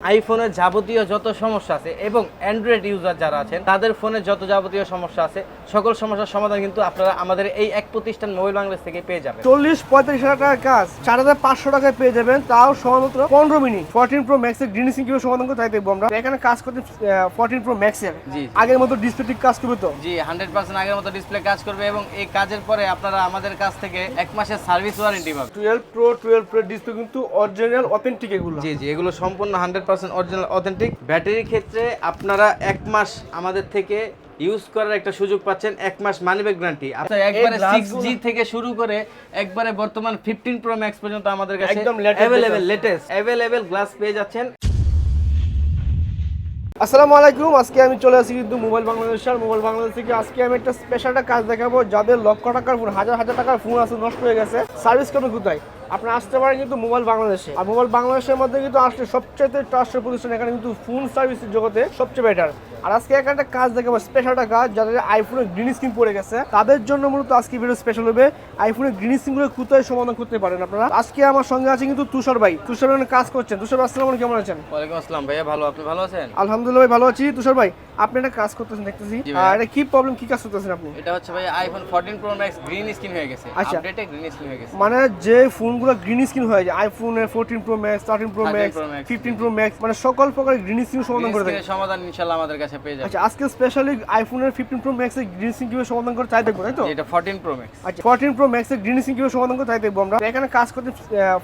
আইফোনের যাবতীয় যত সমস্যা আছে এবং অ্যান্ড্রয়েড ইউজার যারা আছেন তাদের ফোনে যত যাবতীয় সমস্যা আছে সকল সমস্যার সমাধান কিন্তু আপনারা আমাদের এই এক প্রতিষ্ঠান মোবাইল বাংলাদেশ থেকে পেয়ে যাবেন। চল্লিশ পঁয়ত্রিশ হাজার টাকার কাজ চার হাজার পাঁচশো টাকায় পেয়ে যাবেন তাও সমাত্র পনেরো মিনিট। ফোরটিন প্রো ম্যাক্সের গ্রিন সিং কীভাবে সমাধান করে তাই দেখব আমরা। এখানে কাজ করতে ফোরটিন প্রো ম্যাক্সের জি। আগের মতো ডিসপ্লে ঠিক কাজ করবে তো? জি হান্ড্রেড পার্সেন্ট আগের মতো ডিসপ্লে কাজ করবে এবং এই কাজের পরে আপনারা আমাদের কাছ থেকে এক মাসের সার্ভিস ওয়ারেন্টি পাবেন। Twelve pro twelve pro display কিন্তু অরিজিনাল অথেন্টিক এগুলো। জি জি এগুলো সম্পূর্ণ হান্ড্রেড পার্সেন্ট অরিজিনাল অথেন্টিক ব্যাটারির ক্ষেত্রে আপনারা এক মাস আমাদের থেকে ইউজ করার একটা সুযোগ পাচ্ছেন এক মাস মানি ব্যাক গ্যারান্টি আপনার একবারে glass সিক্স জি থেকে শুরু করে একবারে বর্তমান ফিফটিন প্রো ম্যাক্স পর্যন্ত আমাদের কাছে একদম latest available latest available glass পেয়ে যাচ্ছেন। আসসালামু আলাইকুম আজকে আমি চলে আসি কিন্তু মোবাইল বাংলাদেশ আর মোবাইল বাংলাদেশ থেকে আজকে আমি একটা স্পেশাল একটা কাজ দেখাবো যাদের লক্ষ টাকার ফোন হাজার হাজার টাকার ফোন আছে নষ্ট হয়ে গেছে। সার্ভিস কেন কোথায়? আপনারা আসতে পারেন কিন্তু মোবাইল বাংলাদেশে। আর মোবাইল বাংলাদেশের মধ্যে কিন্তু আসলে সবচেয়ে ট্রাস্টেড প্রতিষ্ঠান এখানে কিন্তু ফোন সার্ভিসের জগতে সবচেয়ে বেটার আর আজকে এখানে একটা কাজ দেখাবো স্পেশাল একটা কাজ যাদের আইফোনের গ্রিন স্ক্রিন পড়ে গেছে। তাদের জন্য মূলত আজকে ভিডিও স্পেশাল হবে। আইফোনের গ্রিন স্ক্রিনগুলো কোথায় সমাধান করতে পারেন আপনারা? আজকে আমার সঙ্গে আছে কিন্তু তুষার ভাই। তুষার ভাই কাজ করছেন। তুষার আসসালামু কেমন আছেন? ওয়ালাইকুম আসসালাম ভাইয়া ভালো আপনি ভালো আছেন? আলহামদুলিল্লাহ ভাই ভালো আছি। তুষার ভাই আপনি একটা কাজ করতেছেন দেখতেছি। আর এটা কি প্রবলেম কি কাজ করতেছেন আপনি? এটা হচ্ছে ভাই iPhone 14 pro max green screen হয়ে গেছে। আপডেটে গ্রিন স্ক্রিন হয়ে গেছে। মানে যে ফোনগুলো গ্রিন স্ক্রিন হয়ে যায় আইফোনের fourteen pro max thirteen pro max Pro Max, fifteen pro max মানে সকল প্রকার গ্রিন স্ক্রিন সমাধান করে থাকে সমাধান ইনশাআল্লাহ আমাদের কাছে পেয়ে যাবেন। আচ্ছা আজকে স্পেশালি আইফোনের ফিফটিন প্রো ম্যাক্সের গ্রিন স্ক্রিন কীভাবে সমাধান করে তাই দেখব তাই তো? এটা 14 প্রো ম্যাক্স আচ্ছা ফোরটিন প্রো ম্যাক্সের গ্রিন স্ক্রিন কীভাবে সমাধান করে তাই দেখব আমরা। এখানে কাজ করতে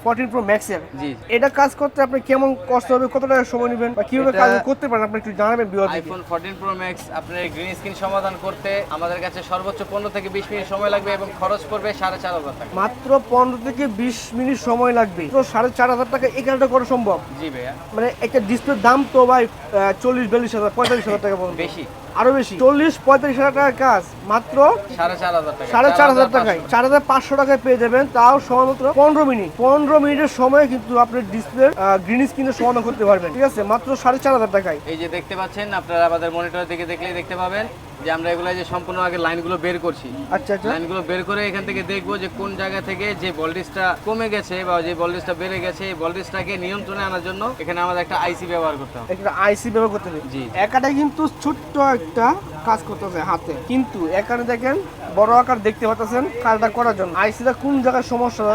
ফোরটিন প্রো ম্যাক্সের জি এটা কাজ করতে আপনি কেমন কষ্ট হবে কত টাকা সময় নেবেন বা কীভাবে কাজ করতে পারেন আপনি একটু জানাবেন বিওর আইফোন 14 প্রো ম্যাক্স আপনার গ্রিন স্ক্রিন সমাধান করতে আমাদের কাছে সর্বোচ্চ 15 থেকে 20 মিনিট সময় লাগবে এবং খরচ পড়বে সাড়ে চার হাজার টাকা। মাত্র পনেরো থেকে বিশ মিনিট সময় লাগবে। তো সাড়ে চার হাজার টাকা এই কাজটা করা সম্ভব? জি ভাইয়া। মানে একটা ডিসপ্লের দাম তো ভাই চল্লিশ বিয়াল্লিশ হাজার পঁয়তাল্লিশ হাজার টাকা বেশি। আরও বেশি। চল্লিশ পঁয়তাল্লিশ হাজার টাকার কাজ মাত্র সাড়ে চার হাজার টাকায়। চার হাজার পাঁচশো। টাকায় পেয়ে যাবেন তাও সমাত্র পনেরো মিনিট। পনেরো মিনিটের সময় কিন্তু আপনি ডিসপ্লে গ্রিন স্ক্রিনের সমাধান করতে পারবেন। ঠিক আছে? মাত্র সাড়ে চার হাজার টাকায়। এই যে দেখতে পাচ্ছেন আপনারা আমাদের মনিটরের দিকে দেখলেই দেখতে পাবেন। যে আমরা এগুলো যে সম্পূর্ণ আগে লাইনগুলো বের করছি। আচ্ছা আচ্ছা। লাইনগুলো বের করে এখান থেকে দেখব যে কোন জায়গা থেকে যে ভোল্টেজটা কমে গেছে বা যে ভোল্টেজটা বেড়ে গেছে এই ভোল্টেজটাকে নিয়ন্ত্রণে আনার জন্য এখানে আমাদের একটা আইসি ব্যবহার করতে হবে। একটা আইসি ব্যবহার করতে হবে। জি। একাটা কিন্তু ছোট্ট একটা কাজ করতেছে হাতে। কিন্তু এখানে দেখেন বড় আকার দেখতে পাচ্ছেন কাজটা করার জন্য। আইসিটা কোন জায়গায় সমস্যা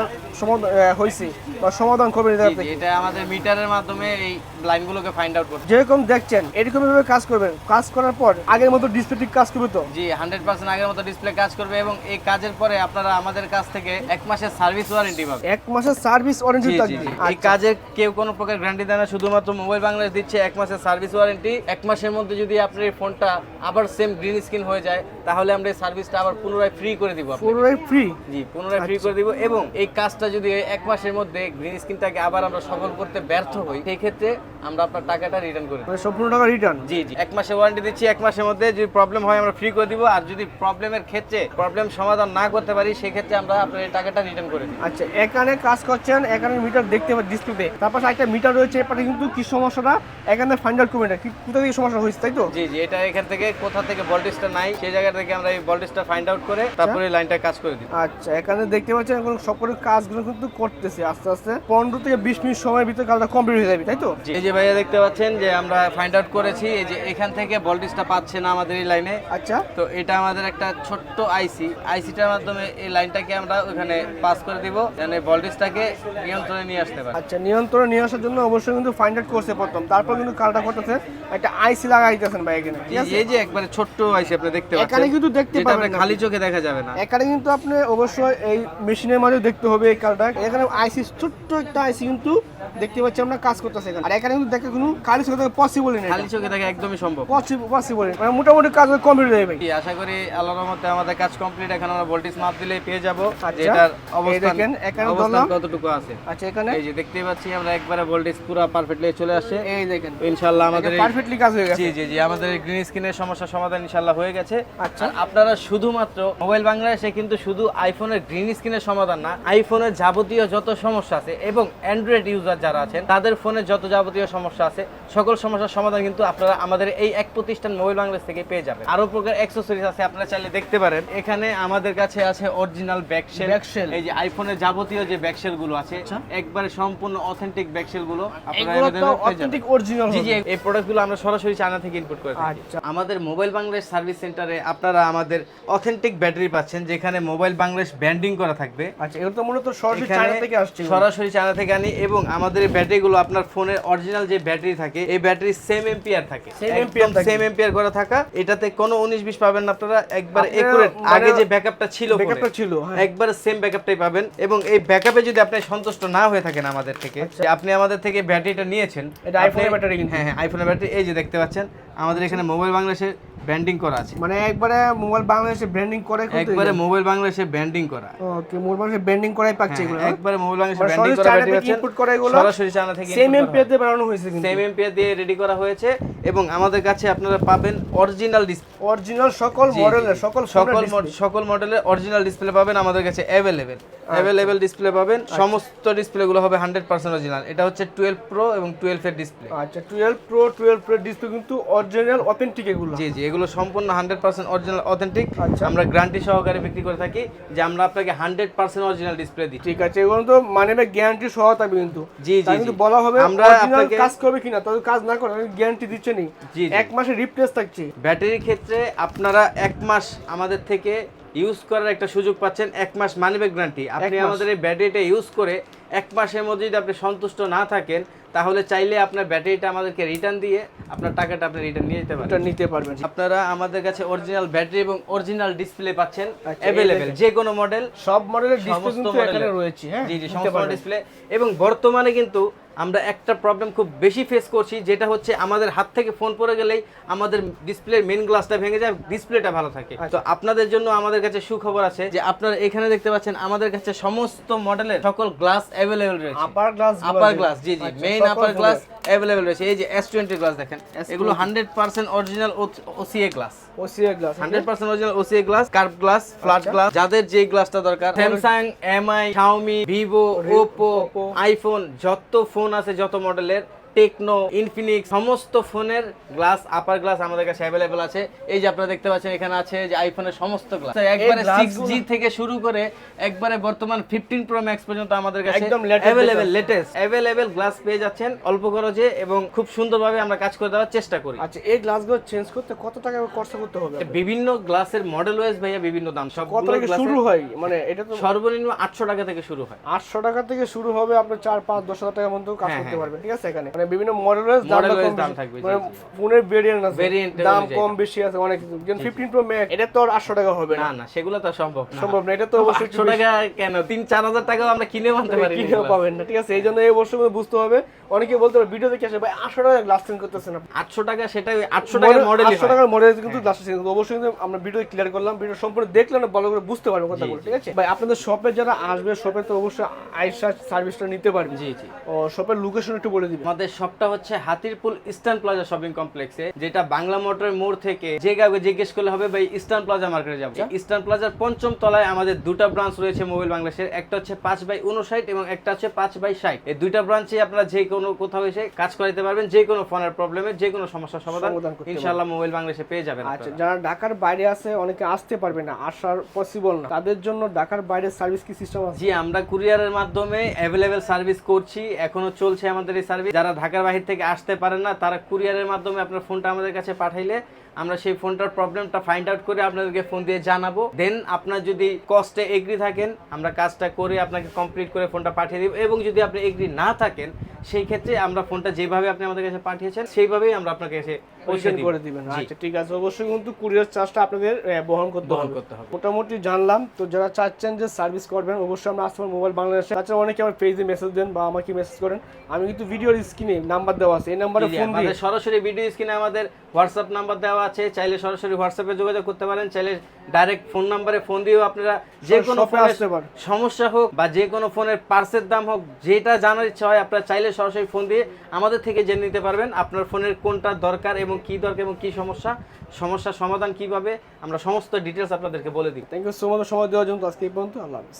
সমাধান হয়েছে বা সমাধান করবে এটা আমাদের মিটারের মাধ্যমে এই লাইনগুলোকে ফাইন্ড আউট করতে যেরকম দেখছেন এরকম ভাবে কাজ করবেন কাজ করার পর আগের মতো ডিসপ্লে ঠিক কাজ করবে তো? জি হান্ড্রেড পার্সেন্ট আগের মতো ডিসপ্লে কাজ করবে এবং এই কাজের পরে আপনারা আমাদের কাছ থেকে এক মাসের সার্ভিস ওয়ারেন্টি পাবেন। এক মাসের সার্ভিস ওয়ারেন্টি থাকবে। এই আচ্ছা। কাজে কেউ কোনো প্রকার গ্যারান্টি দেয় না শুধুমাত্র মোবাইল বাংলাদেশ দিচ্ছে এক মাসের সার্ভিস ওয়ারেন্টি এক মাসের মধ্যে যদি আপনার এই ফোনটা আবার সেম গ্রিন স্ক্রিন হয়ে যায় তাহলে আমরা এই সার্ভিসটা আবার পুনরায় ফ্রি করে দিব পুনরায় ফ্রি জি পুনরায় ফ্রি করে দিব এবং এই কাজটা যদি এক মাসের মধ্যে গ্রিন স্ক্রিনটাকে আবার আমরা সফল করতে ব্যর্থ হই সেই ক্ষেত্রে আমরা আপনার টাকাটা রিটার্ন করে দেব। মানে সম্পূর্ণ টাকা রিটার্ন জি জি। এক মাসের ওয়ারেন্টি দিচ্ছি এক মাসের মধ্যে যদি প্রবলেম হয় আমরা ফ্রি করে দিব আর যদি প্রবলেমের ক্ষেত্রে প্রবলেম সমাধান না করতে পারি সেই ক্ষেত্রে আমরা আপনার এই টাকাটা রিটার্ন করে দিই আচ্ছা এখানে কাজ করছেন এখানে মিটার দেখতে পাবেন ডিসপ্লেতে তারপর একটা মিটার রয়েছে এপারে কিন্তু কি সমস্যাটা? এখানে করবেন কি কোথা থেকে সমস্যা হয়েছে তাই তো? জি জি এটা এখান থেকে কোথা থেকে ভোল্টেজটা নাই সেই জায়গা থেকে আমরা এই ভোল্টেজটা ফাইন্ড আউট করে তারপরে এই লাইনটা কাজ করে দিই আচ্ছা এখানে দেখতে পাচ্ছেন এখন সবকটা কাজগুলো কিন্তু করতেছে আস্তে আস্তে। পনেরো থেকে বিশ মিনিট সময়ের ভিতরে কাজটা কমপ্লিট হয়ে যাবে তাই তো? এই যে ভাইয়া দেখতে পাচ্ছেন যে আমরা ফাইন্ড আউট করেছি এই যে এখান থেকে ভোল্টেজটা পাচ্ছে না আমাদের এই লাইনে আচ্ছা। তো এটা আমাদের একটা ছোট্ট আইসি আইসিটার মাধ্যমে এই লাইনটাকে আমরা ওখানে পাস করে দিব যেন এই ভোল্টেজটাকে নিয়ন্ত্রণে নিয়ে আসতে পারে। আচ্ছা নিয়ন্ত্রণে নিয়ে আসার জন্য অবশ্যই কিন্তু ফাইন্ড আউট করছে প্রথম। তারপর কিন্তু কাজটা করতেছে একটা আইসি লাগাইতেছেন ভাই এখানে ঠিক আছে? এই যে একবারে ছোট্ট আইসি আপনি দেখতে পাচ্ছেন এখানে কিন্তু দেখতে পাবেন। খালি চোখে দেখা যাবে না। এখানে কিন্তু আপনি অবশ্যই এই মেশিনের মাঝে দেখতে হবে এই কালটা এখানে আইসি ছোট্ট একটা আইসি কিন্তু দেখতে পাচ্ছি আমরা কাজ করতেছে এখানে। আর এখানে কিন্তু দেখা কোনো কালি চোখে দেখা পসিবল নেই খালি চোখে দেখা একদমই সম্ভব। পসিবল মানে মোটামুটি কাজ কমপ্লিট হয়ে যাবে। আশা করি আল্লাহর রহমতে আমাদের কাজ কমপ্লিট এখন আমরা ভোল্টেজ মাপ দিলেই পেয়ে যাব। আচ্ছা। এটার এই অবস্থান দেখেন, এখানে ধরলাম। কতটুকু আছে? আচ্ছা এখানে। এই যে দেখতে পাচ্ছি আমরা একবারে ভোল্টেজ পুরো পারফেক্টলি চলে আসছে। এই দেখেন। ইনশাআল্লাহ আমাদের পারফেক্টলি কাজ হয়ে গেছে। জি জি জি আমাদের গ্রিন স্ক্রিনের সমস্যার সমাধান ইনশাআল্লাহ হয়ে গেছে। আচ্ছা। আপনারা শুধুমাত্র মোবাইল বাংলাদেশে কিন্তু শুধু আইফোনের গ্রিন স্ক্রিনের সমাধান না আইফোনের যাবতীয় যত সমস্যা আছে এবং অ্যান্ড্রয়েড ইউজার যারা আছেন তাদের ফোনে যত যাবতীয় সমস্যা আছে সকল সমস্যার সমাধান কিন্তু আপনারা আমাদের এই এক প্রতিষ্ঠান মোবাইল বাংলাদেশ থেকে পেয়ে যাবেন। আরও প্রকার অ্যাক্সেসরিজ আছে আপনারা চাইলে দেখতে পারেন। এখানে আমাদের কাছে আছে অরিজিনাল ব্যাকশেল Backshell। এই যে আইফোনের যাবতীয় যে ব্যাকশেলগুলো আছে একবারে সম্পূর্ণ অথেন্টিক ব্যাকশেলগুলো আপনারা অথেন্টিক অরিজিনাল জি জি এই প্রোডাক্টগুলো আমরা সরাসরি চায়না থেকে ইম্পোর্ট করে থাকি। আচ্ছা। আমাদের মোবাইল বাংলাদেশ সার্ভিস সেন্টারে আপনারা আমাদের অথেন্টিক ব্যাটারি পাচ্ছেন যেখানে মোবাইল বাংলাদেশ ব্র্যান্ডিং করা থাকবে আচ্ছা এগুলো তো মূলত সরাসরি চায়না থেকে আসছে সরাসরি চায়না থেকে আনি এবং আমাদের এই ব্যাটারিগুলো আপনার ফোনের অরিজিনাল যে ব্যাটারি থাকে এই ব্যাটারি সেম এম্পিয়ার থাকে Same ampere থাকে। সেম এম্পিয়ার করা থাকা এটাতে কোনো উনিশ বিশ পাবেন না আপনারা একবার একুরেট আগে যে ব্যাকআপটা ছিল Backup টা ছিল, হ্যাঁ। একবার সেম ব্যাকআপটাই পাবেন এবং এই ব্যাকআপে যদি আপনি সন্তুষ্ট না হয়ে থাকেন আমাদের থেকে যে আপনি আমাদের থেকে ব্যাটারিটা নিয়েছেন আচ্ছা। এটা আপনি- ব্যাটারি কিন্তু। হ্যাঁ হ্যাঁ আইফোনের ব্যাটারি এই যে দেখতে পাচ্ছেন আমাদের এখানে মোবাইল বাংলাদেশের ব্র্যান্ডিং করা আছে। মানে একবারে মোবাইল বাংলাদেশে ব্র্যান্ডিং করে একবারে মোবাইল বাংলাদেশে ব্র্যান্ডিং করা। ওকে মোবাইল বাংলাদেশে ব্র্যান্ডিং করাই পাচ্ছে এগুলো হ্যাঁ, একবারে মোবাইল বাংলাদেশে মানে ব্র্যান্ডিং করা ব্যাটারি থেকে পাচ্ছেন। করা এগুলো? সরাসরি চায়না থেকে সেম এমপিআর দিয়ে বানানো হয়েছে কিন্তু। সেম এম্পিয়ার দিয়ে রেডি করা হয়েছে এবং আমাদের কাছে আপনারা পাবেন অরিজিনাল ডিসপ্লে অরিজিনাল সকল মডেলের সকল সকল সকল সকল মডেলের অরিজিনাল ডিসপ্লে পাবেন আমাদের কাছে অ্যাভেলেবেল অ্যাভেলেবেল ডিসপ্লে পাবেন। সমস্ত ডিসপ্লেগুলো হবে হান্ড্রেড পার্সেন্ট অরিজিনাল এটা হচ্ছে টুয়েলভ প্রো এবং টুয়েলভ এর ডিসপ্লে আচ্ছা twelve pro twelve pro display কিন্তু অরিজিনাল অথেন্টিক এগুলো। জি জি এগুলো সম্পূর্ণ হান্ড্রেড পার্সেন্ট অরিজিনাল অথেন্টিক। আচ্ছা। আমরা গ্যারান্টি সহকারে বিক্রি করে থাকি যে আমরা আপনাকে হান্ড্রেড পার্সেন্ট অরিজিনাল ডিসপ্লে দিই ঠিক আছে এগুলো তো মানে গ্যারান্টি সহ থাকবে কিন্তু। জি, জি, কিন্তু বলা হবে আমরা আপনাকে- কাজ করবে কিনা তবে কাজ না করে গ্যারান্টি দিচ্ছে নি। জি, জি। এক মাসে রিপ্লেস থাকছে। ব্যাটারির ক্ষেত্রে আপনারা এক মাস আমাদের থেকে ইউজ করার একটা সুযোগ পাচ্ছেন এক মাস মানিব্যাগ গ্যারান্টি আপনি আমাদের এই ব্যাটারিটা ইউজ করে এক মাসের মধ্যে যদি আপনি সন্তুষ্ট না থাকেন তাহলে চাইলে আপনার ব্যাটারিটা আমাদেরকে রিটার্ন দিয়ে আপনার টাকাটা আপনি রিটার্ন নিয়ে যেতে এটা পারেন নিতে পারবেন। আপনারা আমাদের কাছে অরিজিনাল ব্যাটারি এবং অরিজিনাল ডিসপ্লে পাচ্ছেন অ্যাভেলেবেল। যে কোনো মডেল সব মডেলের ডিসপ্লে কিন্তু এখানে রয়েছে হ্যাঁ জি জি সমস্ত ডিসপ্লে এবং বর্তমানে কিন্তু আমরা একটা প্রবলেম খুব বেশি ফেস করছি যেটা হচ্ছে আমাদের হাত থেকে ফোন পড়ে গেলেই আমাদের ডিসপ্লের মেন গ্লাসটা ভেঙে যায় ডিসপ্লেটা ভালো থাকে। আচ্ছা। তো আপনাদের জন্য আমাদের কাছে সুখবর আছে যে আপনারা এখানে দেখতে পাচ্ছেন আমাদের কাছে সমস্ত মডেলের সকল গ্লাস অ্যাভেলেবেল রয়েছে। আপার গ্লাস আপার গ্লাস জি জি মেইন আপার গ্লাস অ্যাভেলেবেল রয়েছে। এই যে এস টোয়েন্টি গ্লাস দেখেন এগুলো hundred percent original OCA glass OCA glass hundred percent original OCA glass curve glass flat. Glass যাদের যে গ্লাসটা দরকার Samsung Mi Xiaomi Vivo Oppo iPhone যত ফোন আছে যত মডেলের টেকনো ইনফিনিক্স সমস্ত ফোনের গ্লাস আপার গ্লাস আমাদের কাছে অ্যাভেলেবল আছে। এই যে আপনারা দেখতে পাচ্ছেন এখানে আছে যে আইফোনের সমস্ত গ্লাস একবারে সিক্স জি থেকে শুরু করে একবারে বর্তমান ফিফটিন প্রো ম্যাক্স পর্যন্ত আমাদের কাছে একদম অ্যাভেলেবেল লেটেস্ট অ্যাভেলেবেল গ্লাস পেয়ে যাচ্ছেন অল্প খরচে এবং খুব সুন্দরভাবে আমরা কাজ করে দেওয়ার চেষ্টা করি। আচ্ছা এই গ্লাসগুলো চেঞ্জ করতে কত টাকা খরচ করতে হবে বিভিন্ন গ্লাসের মডেল ওয়াইজ ভাইয়া বিভিন্ন দাম। সব কত থেকে শুরু হয়? মানে এটা তো সর্বনিম্ন আটশো টাকা থেকে শুরু হয়। আটশো টাকা থেকে শুরু হবে আপনার চার পাঁচ দশ হাজার টাকার মধ্যে কাজ হ্যাঁ, করতে হ্যাঁ। পারবেন। ঠিক আছে এখানে। মানে বিভিন্ন মডেল ওয়াইজ দাম দাম থাকবে, মানে ফোনের ভেরিয়েন্ট আছে দাম কম বেশি আছে অনেক কিছু। যেমন ফিফটিন প্রো ম্যাক্স এটা তো আর আটশো টাকা হবে না। না সেগুলো তো সম্ভব না। সম্ভব না এটা তো অবশ্যই আটশো টাকা কেন? তিন চার হাজার টাকাও আমরা কিনে আনতে পারি না কিনেও এগুলো। পাবেন না ঠিক আছে? এই জন্য এই আমাদের বুঝতে হবে। অনেকে বলতে পারে ভিডিও দেখে আসে ভাই আটশো টাকা গ্লাস চেঞ্জ করতেছেন আপনি। আটশো টাকা সেটা ওই আটশো টাকার মডেল আটশো টাকার মডেল কিন্তু গ্লাস চেঞ্জ অবশ্যই কিন্তু আমরা ভিডিও ক্লিয়ার করলাম ভিডিও সম্পূর্ণ দেখলে না ভালো করে বুঝতে পারব কথাগুলো ঠিক আছে? ভাই আপনাদের শপে যারা আসবে শপে তো অবশ্যই আইসা সার্ভিসটা নিতে পারবে। জি জি। ও শপের লোকেশন একটু বলে দিবেন আমাদের শপটা হচ্ছে হাতিরপুল ইস্টার্ন প্লাজা শপিং কমপ্লেক্সে যেটা বাংলা মোটরের মোড় থেকে যে কাউকে জিজ্ঞেস করলে হবে ভাই ইস্টার্ন প্লাজা মার্কেটে যাব। ইস্টার্ন প্লাজার পঞ্চম তলায় আমাদের দুটো ব্রাঞ্চ রয়েছে মোবাইল বাংলাদেশের একটা হচ্ছে পাঁচ বাই উনষাট এবং একটা হচ্ছে পাঁচ বাই ষাট। এই দুইটা ব্রাঞ্চে আপনারা যে কোনো কোথাও এসে কাজ করাতে পারবেন যে কোনো ফোনের প্রবলেমে যে কোনো সমস্যার সমাধান ইনশাআল্লাহ মোবাইল বাংলাদেশে পেয়ে যাবেন আচ্ছা যারা ঢাকার বাইরে আছে অনেকে আসতে পারবে না আসার পসিবল না। তাদের জন্য ঢাকার বাইরে সার্ভিস কি সিস্টেম আছে? জি আমরা কুরিয়ারের মাধ্যমে অ্যাভেলেবেল সার্ভিস করছি। এখনও চলছে আমাদের এই সার্ভিস যারা ঢাকার বাহির থেকে আসতে পারেন না তারা কুরিয়ারের মাধ্যমে আপনার ফোনটা আমাদের কাছে পাঠাইলে আমরা সেই ফোনটার প্রবলেমটা ফাইন্ড আউট করে আপনাদেরকে ফোন দিয়ে জানাব। দেন আপনার যদি কস্টে এগ্রি থাকেন আমরা কাজটা করে আপনাকে কমপ্লিট করে ফোনটা পাঠিয়ে দিব এবং যদি আপনি এগ্রি না থাকেন সেই ক্ষেত্রে আমরা ফোনটা যেভাবে আপনি আমাদের কাছে পাঠিয়েছেন সেইভাবেই আমরা আপনাকে এসে পৌঁছে পরিশোধ করে দিবেন। আচ্ছা ঠিক আছে। অবশ্যই কিন্তু কুরিয়ার চার্জটা আপনাদের বহন করতে বহন হবে। করতে হবে। মোটামুটি জানলাম। তো যারা চাচ্ছেন যে সার্ভিস করবেন অবশ্যই আমরা আসতে মোবাইল বাংলাদেশে। তাছাড়া অনেকে আমার পেজে মেসেজ দেন বা আমাকে মেসেজ করেন। আমি কিন্তু ভিডিওর স্ক্রিনে নাম্বার দেওয়া আছে। এই নাম্বারে ফোন দিয়ে সরাসরি ভিডিও স্ক্রিনে আমাদের হোয়াটসঅ্যাপ নাম্বার দেওয়া আছে চাইলে সরাসরি হোয়াটসঅ্যাপে যোগাযোগ করতে পারেন চাইলে ডাইরেক্ট ফোন নাম্বারে ফোন দিয়েও আপনারা যে কোনো ফোনের সমস্যা হোক বা যে কোনো ফোনের পার্সের দাম হোক যেটা জানার ইচ্ছা হয় আপনারা চাইলে সরাসরি ফোন দিয়ে আমাদের থেকে জেনে নিতে পারবেন আপনার ফোনের কোনটা দরকার এবং কি দরকার এবং কি সমস্যা সমস্যার সমাধান কীভাবে আমরা সমস্ত ডিটেলস আপনাদেরকে বলে দিই। থ্যাংক ইউ সো মাচ সময় দেওয়ার জন্য আজকে এই পর্যন্ত আল্লাহ হাফিজ।